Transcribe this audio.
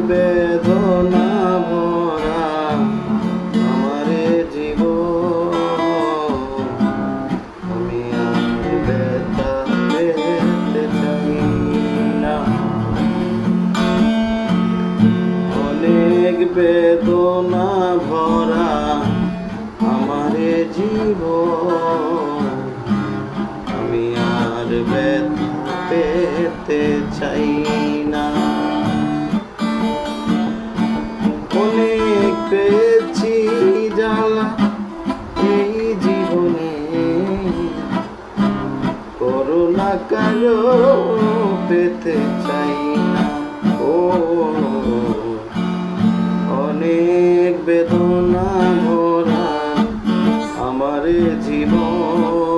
বেদনা ভরা আমারে জীব আমি ব্যথা পেতে চাই না। অনেক বেদনা ভরা আমারে জীব আমি আর ব্যথা পেতে চাই পেয়েছি জ্বালা এই জীবনে। করোনা কারও পেতে চাই না। ও, অনেক বেদনা ভরা আমার জীবন।